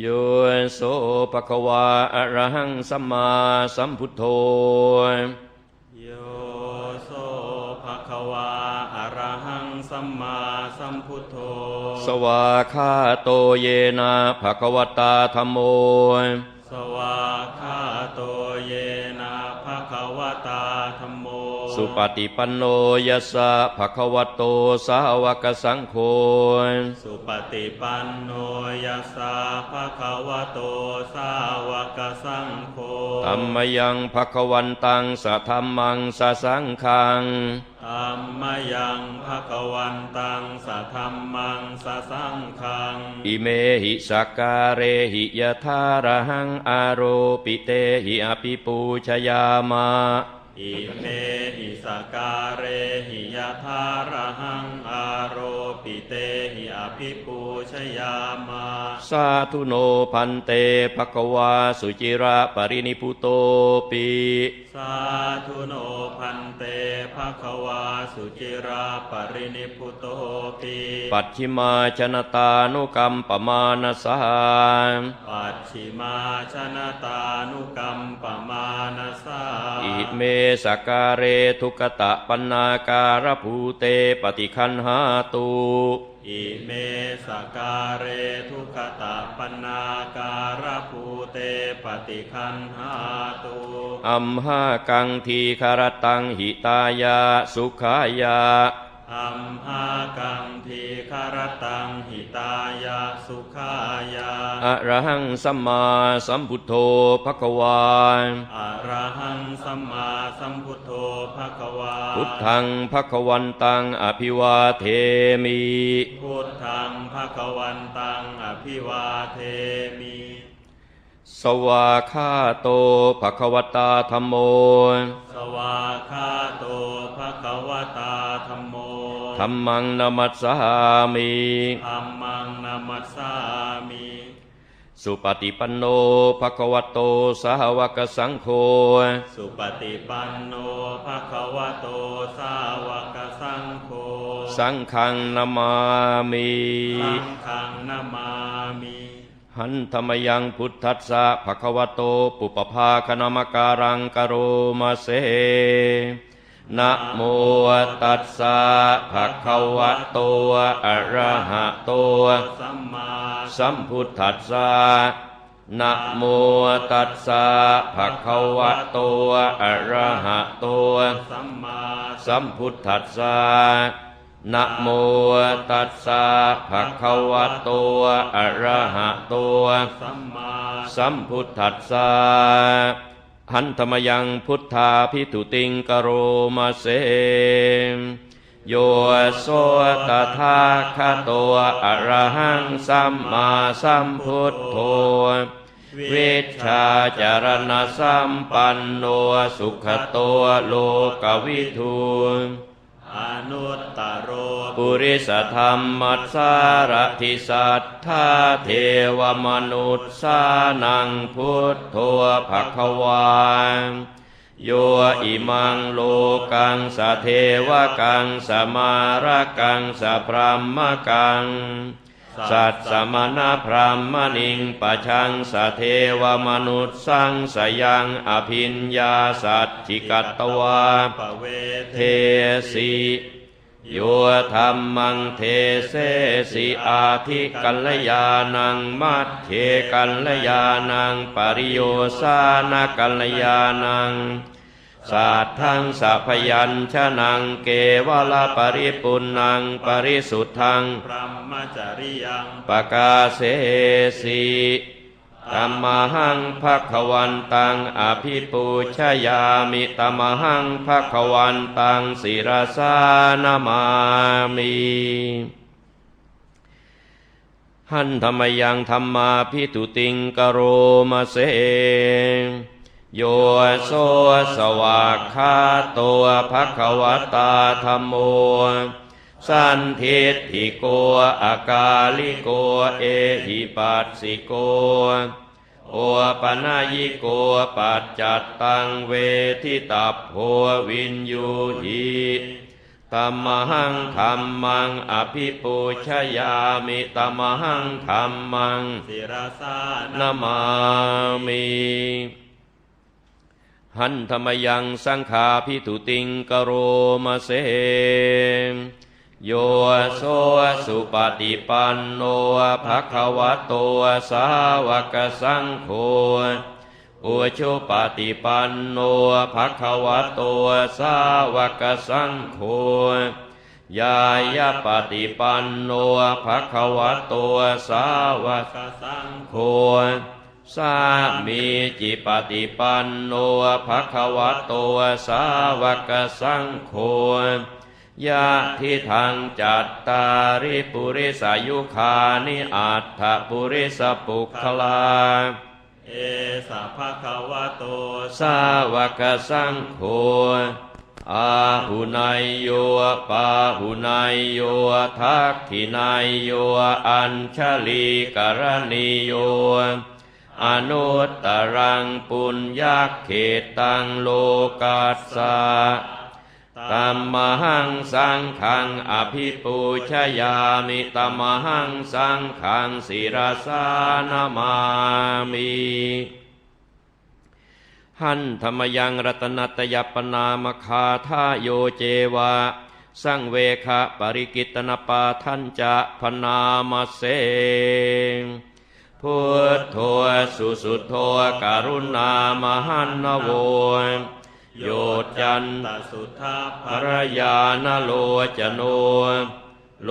โยโสภควาอะระหังสัมมาสัมพุทโธโยโสภะคะวาอะระหังสัมมาสัมพุทโธ สวาคาโตเยนะภควตาธรรมโม สวาคาโตเยนะภะคะวตาธัมโม สุปฏิปันโนยัสสะภควโตสาวกสังโฆสุปฏิปันโนยัสสะภะคะวะโตสาวกสังโฆธรรมยังภควันตังสะธรรมังสะสังคังธัมมยังภะคะวันตังสัทธัมมังสะสังคัง อิเมหิสักการะหิยทาระหังอาโรปิเตหิอภิปูชยามา อิเมหิสการเรหิยะธาระหังอาโรปิเตหิอภิปูชยามาสาธุโนพันเตภควาสุจิระปรินิพุโตปิสาธุโนพันเตภะคะวาสุจิราปรินิพุโตปีปัจฉิมาชนตานุกรรมปมาณสหาปัจฉิมาชนะตานุกรรมปมาณสาอิเมสกการเรทุกตะปันนาการภูเตปฏิคันหาตุอิเมสการเรทุกขตาปนาการภูเตปฏิคันหาตุอัมหากังทีคารตังหิตายาสุขายา อัมหากังทีคารตังหิตายาสุขายาอะระหังสัมมาสัมพุทโธภควาอะระหังสัมมาสัมพุทโธภะคะวาพุทธังภควันตังอภิวาเทมิพุทธังภะคะวันตังอภิวาเทมิ สวาคาโตภควตาธรรมโม สวาคาโตภะคะวตาธัมโมธรรมังนามัสสามิธัมมังนามัสสามิสุปฏิปันโนภควโตสาวกสังโฆ สุปฏิปันโนภะคะวะโตสาวกสังโฆ สังฆังนามามิ สังฆังนามามิ หันธรรมยังพุทธัสสะภะคะวะโต ปุปภาคณมการังกโรมาเสนะโมตัสสะภะคะวะโต อะระหะโต สัมมาสัมพุทธัสสะนะโมตัสสะภะคะวะโต อะระหะโต สัมมาสัมพุทธัสสะ นะโมตัสสะภะคะวะโต อะระหะโต สัมมาสัมพุทธัสสะหันธรรมยังพุทธาพิทุติงกโรมาเสโยโสตถาคาโต อะระหังสัมมาสัมพุทโธวิชชาจารณสัมปันโนสุขโตโลกวิทู อนุตตโรปุริสธรรมมัสสารทิสัทธาเทวมนุษย์สานังพุทโธภควาโยอิมังโลกังสะเทวกังสมารกังสะพรหมกัง สัตสมณพรหมณิงปะชังสเทวมนุษย์สังสยังอภิญญาสัจจิกัตตวาปเวเทสิโยธรรมังเทเสสิอาทิกัลยานังมัดเทกัลยานังปริโยสานกัลยานัง สัทธังสัพยัญชนังเกวลปริปุณังปริสุทธังพรหมจริยังปกาเสสิธรรมหังภควันตังอภิปูชยามิตมหังภควันตังศิรสานามามิหันธรรมยังธรรมาพิทุติงกโรมาเส โยโสสวากขาตัวภควตาธรรมโมสันทิฏฐิโกอากาลิโกเอหิปัสสิโก โอปนายิโกปัจจัตตังเวทิตัพโพวินยูหิตัมมหังธรรมังอภิปูชยามิตัมมหังธรรมังศิรสานามามิ หันธรรมยังสังขาพิทุติงกโรมาเสโยโสสุปฏิปันโนภะคะวะโตสาวกสังโฆอุชุปฏิปันโนภะคะวะโตสาวกสังโฆยายาปฏิปันโนภะคะวะโตสาวกสังโค สามีจิปฏิปันโนภะคะวะโตสาวกสังโฆยะทิทางจัตตาริปุริสายุคานิอัตถปุริสปุคลา เอสะภะคะวะโตสาวกสังโฆอาหุนายโยปาหุนายโยทักขินายโยอัญชลีกรณีโย อนุตตรังปุญญาเขตังโลกัสสะตัมมหังสังขังอภิปูชยามิตัมมหังสังขังศิรสานามามิหันธรรมยังรัตนัตยปนามคาทาโยเจวะสังเวคะปริกิตนปาทันจะพนามาเสง พุทโธสุสุโธการุณามหันนโวโยจันตสุทธาภรยานโลจโน โล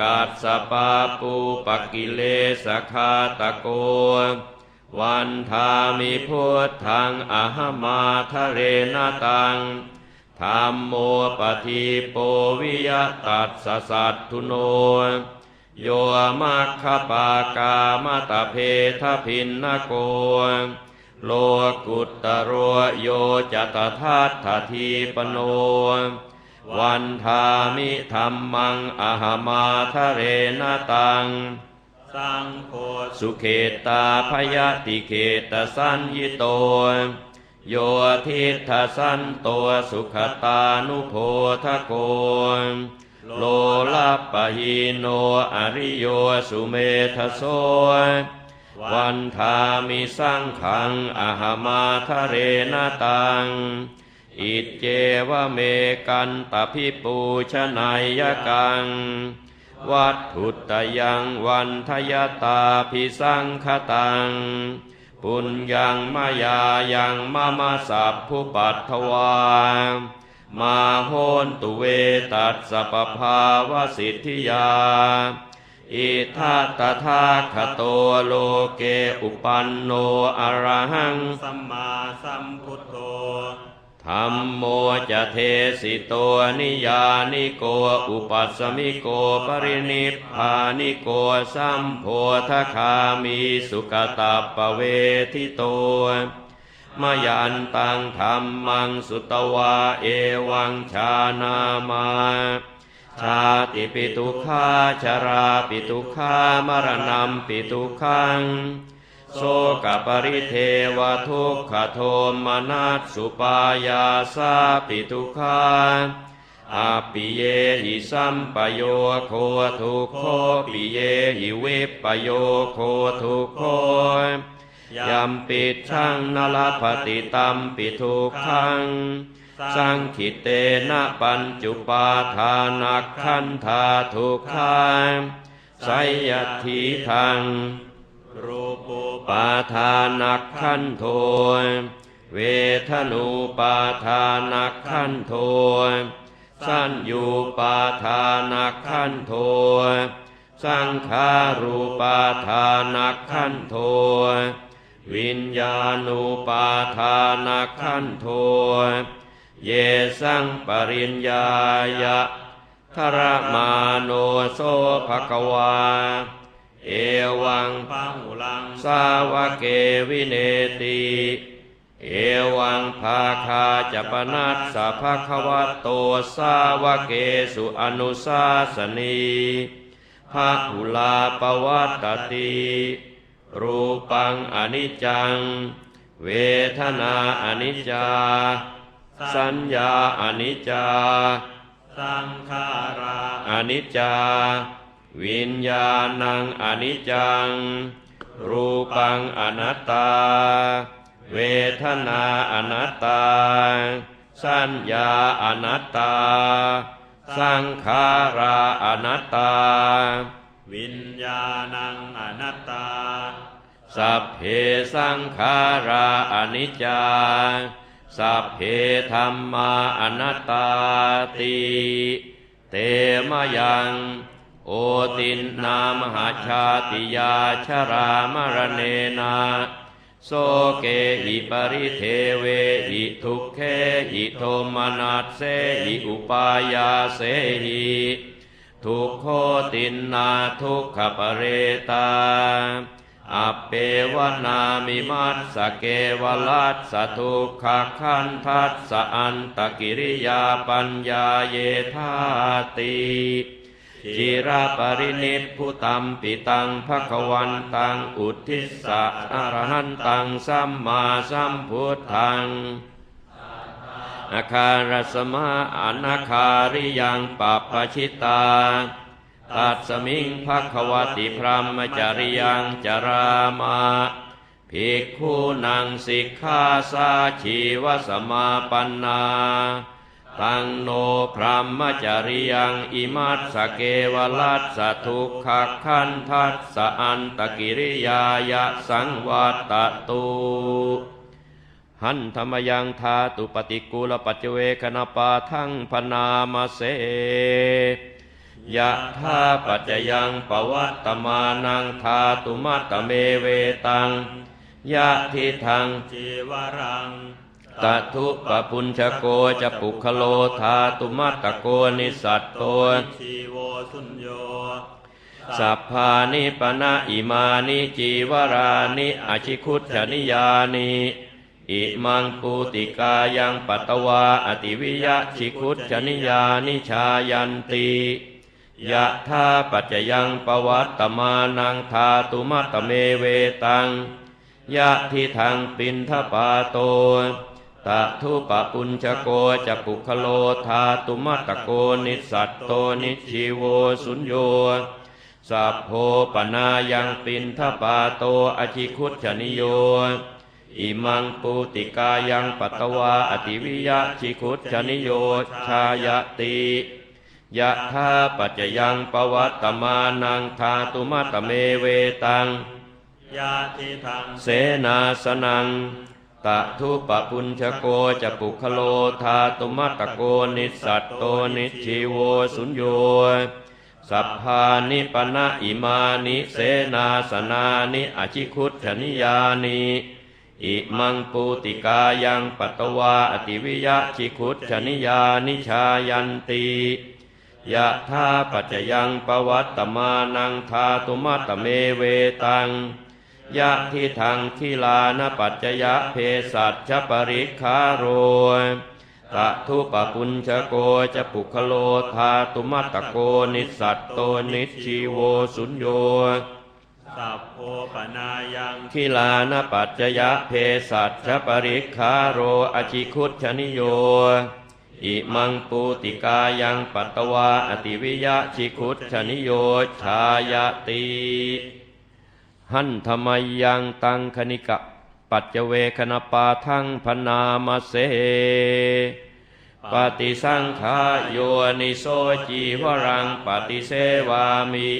กัสสปาปูปกิเลสคาตะโก วันทามิพุทธังอหมาทะเรนตังธรรมโมปฏิโปวิยตัสสะสัตทุโน โยมัคคปากามตะเพทพินนโก โลกุตตรโยจตทัตถทีปโน วันทามิธรรมังอหมาทะเรนตัง สังโฆสุเขตาพยติเขตสัญญิโต โยทิทสันโตสุขตานุโพทโก โลลัปปะหิโนอริโยสุเมทโสวันทามิสังขังอหมาทะเรนตัง อิจเจวเมกันตพิปูชนายกัง วัตถุตยังวันทยตาพิสังคตัง ปุญญังมายายังมามาสัพผู้ปัตถวา มาโหนตุเวตัสสะปภาวสิทธิยา อิทัตถาคโตโลเกอุปันโนอรหังสัมมาสัมพุทโธธรรมโมจะเทสิโตนิยานิโกอุปัสสมิโกปรินิพพานิโกสัมโพธคามีสุกตาปเวทิโต มายันตังธรรมังสุตวาเอวังชานามาชาติปิทุขาชราปิทุขามรณะปิทุขังโสกปริเทวทุกขโทมนัสสุปายาสาปิทุกขาอาปิเยหิสัมปโยโคทุโคปิเยหิเวปโยโคทุโค ยัมปิดช่างนลปฏิตัมปิทุกขัง สังขิเตนะปัญจุปาทานักขันธาทุกขังไสยทีทัง รูปปาทานักขันโทเวทนูปาทานักขันโทสัญญูปาทานักขันโทสังขารูปาทานักขันโท วิญญาณูปาทานขันโทเยสังปริญญายะทรมาโนโสภควา เอวังปังอุลังสาวเกวิเนติ เอวังภาคาจปนัสสะภะควะโตสาวเกสุอนุสาสนีภาคุลาปวัตตติ รูปังอนิจจัง เวทนาอนิจจา สัญญาอนิจจา สังขาราอนิจจา วิญญาณังอนิจจัง รูปังอนัตตา เวทนาอนัตตา สัญญาอนัตตา สังขาราอนัตตา วิญญาณังอนัตตา สัพเพสังขาราอนิจจา สัพเพธรรมาอนัตตาติเตมยังโอตินนามหาชาติยาชรามรเนนาโสเกหิปริเทเวหิทุกเขหิโทมนัสเสหิอุปายาเสหิ ทุกโคตินนาทุกขปเรตา อัปเปวนามิมัสสเกวลัสสทุกขคันทัสสอันตกิริยาปัญญาเยธาติจิรปรินิพพุตัมปิตังภควันตังอุทิสสะอรหันตังสัมมาสัมพุทธัง อาคารสมาอนาคาริยังปัปปชิตาตัดสมิงภควติพรหมจริยังจรามาภิกขุนังสิกขาสาชีวสมาปันนาตังโนพรหมจริยังอิมัสสเกวลัสสทุกขคันทัสสอันตกิริยายะสังวัตตุ หันธรรมยังทาตุปฏิกูลปัจเจเวคณปาทั้งพนามาเสยะธาปัจจยังปวัตตมานังทาตุมัตตเมเวตังยะทิทังจีวรังตทุปปุญชโกจะปุคโลธาตุมัตตโกนิสัตโตชีโวสุญโยสัพพานิปนะอิมานิจีวรานิอชิคุตชนิยานิ อิมังปูติกายังปัตวาอติวิยะชิคุตชนิยานิชายันติยะธาปัจจยังปวัตตมานังทาตุมัตเมเวตังยะทิทังปินทปาโตตะทุปปุญชโกจะปุคโลธาตุมัตโกนิสัตโตนิชิโวสุญโยสัพโพปนายังปินทปาโตอชิคุตชนิโย อิมังปูติกายังปัตตวาอติวิยะชิคุตชนิโยชายติยะธาปัจจยังปวัตตมานังทาตุมัตตเมเวตังยาทิทังเสนาสนังตะทุปปุญชโกจะปุคโลธาตุมัตตโกนิสัตโตนิชิโวสุญโยสัพพานิปนะอิมานิเสนาสนานิอชิคุตชนิยานิ อิมังปูติกายังปัตวาอติวิยะชิคุตชนิยานิชายันติยะธาปัจจยังปวัตตมานังทาตุมัตตเมเวตังยะทิทังทิลานปัจจยะเพสัชปริคาโรตะทุปปุญชโกจะปุคโลธาตุมัตตโกนิสัตโตนิชีโวสุญโย สัพโพปนายังทิลานปัจจยะเพสัชปริคาโรอจิคุตชนิโย อิมังปูติกายังปัตตวาอติวิยะชิคุตชนิโยชายติหันธรรมยังตังคณิกะ ปัจเวคณปาทั้งพนามเสปฏิสังขาโยนิโสจีวรังปฏิเสวามิ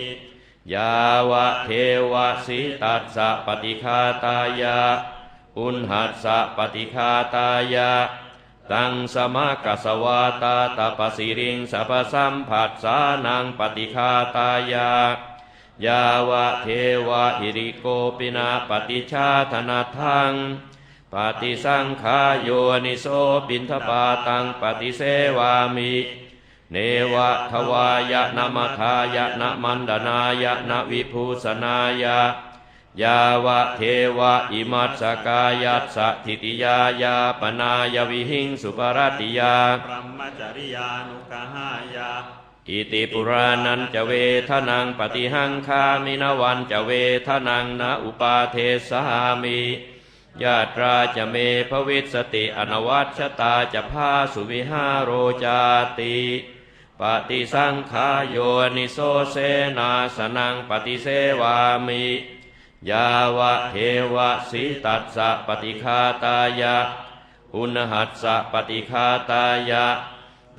ยาวะเทวะสิตัสสะปฏิคาตายาอุณหัสสะปฏิคาตายาตังสมะกัสวาตาตาปสิริงสัพพสัมผัสสานังปฏิคาตายายาวะเทวะหิริโกปินาปฏิชาธนาทังปฏิสังขายโยนิโสปินทปาตังปฏิเสวามิ เนวะทวายะนามัทายะนะมันดนายะนะวิภูสนายะยาวะเทวะอิมัสสกายัสสะทิติยายาปนายวิหิงสุปรติยาพรหมจริยานุกหายาอิติปุรานันจะเวทนังปฏิหังคามินวันจะเวทนังนะอุปาเทสหามิญาตราจะเมภวิสติอนวัชตาจะพาสุวิหาโรจาติ ปฏิสังขายโยนิโสเสนาสนังปฏิเสวามิ ยาวะเทวะสีตัสสะปฏิคาตายะ อุณหัสสะปฏิคาตายะ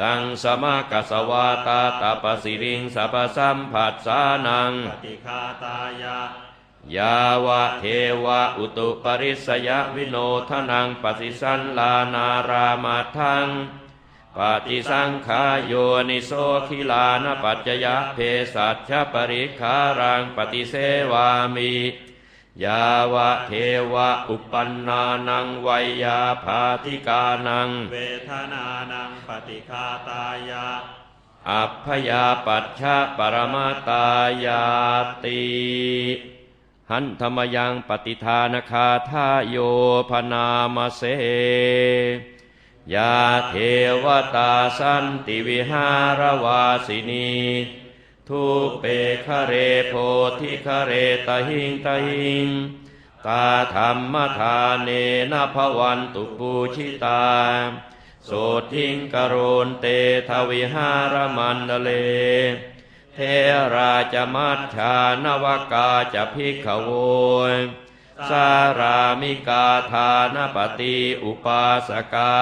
ตังสมะกัสสวาตาตาปสิริงสัพสัมผัสสานังปฏิคาตายะ ยาวะเทวะอุตุปริสยวิโนทนังปฏิสันลานารามาทัง ปฏิสังขายโยนิโสขิลานปัจจยเพสัชฌปริคารังปฏิเสวามิยาวะเทวะอุปันนานังไวยาภาธิกานัง เวทนานังปฏิคาตายะอัพพยาปัชชะปรมาตายาติหันธรรมยังปฏิทานคาทาโยพนามเส ยาเทวตาสันติวิหารวาสินีทุเปคะเรโพธิคะเรตหิงตหิง ตาธรรมทานเนนภวันตุปูชิตา โสทิงกโรนเตทวิหารมันเดเลเทราจมัชชานวกาจะพิกขโวย สารามิกาทานปฏิอุปาสกา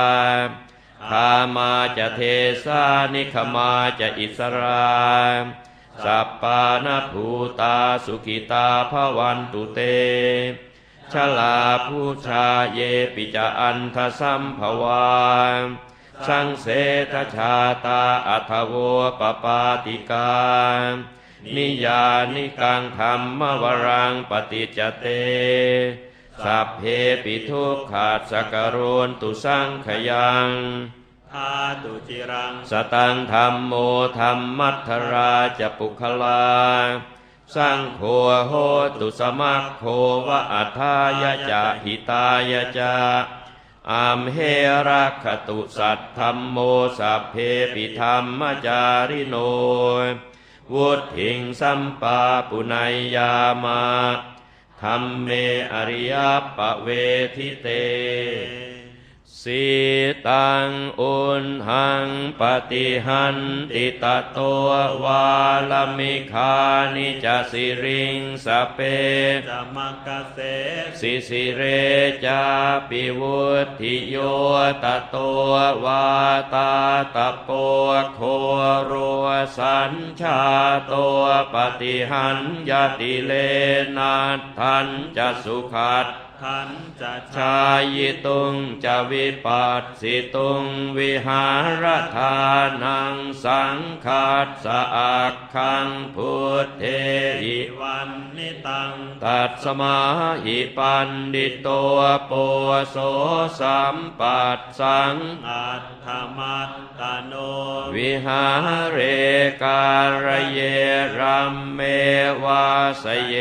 คามาจะเทสานิขมาจะอิสราสัปปานภูตาสุขิตาภวันตุเต ชลาผู้ชาเยปิจะอันทสัมภวาสังเสทชาตาอัทโวปปาติกา นิยานิกังธรรมวรังปฏิจจเต สัพเพปิทุกขาดสกโรนตุสังขยังทาตุจิรัง สตังธรรมโมธรรมัทธราจะปุคลาสังโฆโหตุสมัคโควะอัฏฐายะจะหิตายะจะอามเฮรักขตุสัตธรรมโมสัพเพปิธรรมจาริโน วุฒิงสัมปาปุนายยามาธรรมเมอริยปะเวทิเต สีตังอุนหังปฏิหันติตะโตวาลมิคานิจสิริงสเปจะมักะเสสิสิเรจาปิวุธิโยตะโตวาตาตะโปโคโรสัญชาโตปฏิหันยติเลนัทันจะสุขัด ขันจะชายิตุงจะวิปัสสิตุงวิหารทานังสังขาดสะอักขังพุทเทหิวันนิตังตัดสมาหิปันดิโตโปโสสัมปัสสังอัตถมัตตโนวิหารเรการเยรัมเมวาสเย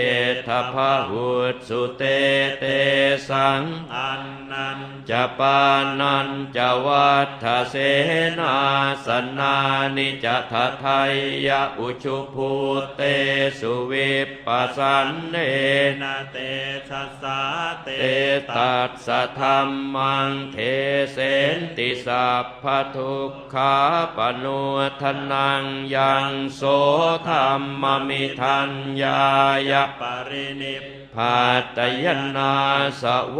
ทพหุตสุเตเตสังอันนันจะปานันจะวัฏเสนาสนานิจะทะไทยยะอุชุภูเตสุวิปปัสสันเนนาเตชัสาเตเตตัสสะธรรมังเทเสนติสัพพทุกขาปนุทนังยังโสธรรมมิทัญญายะปรินิพ พาตยนาสะโว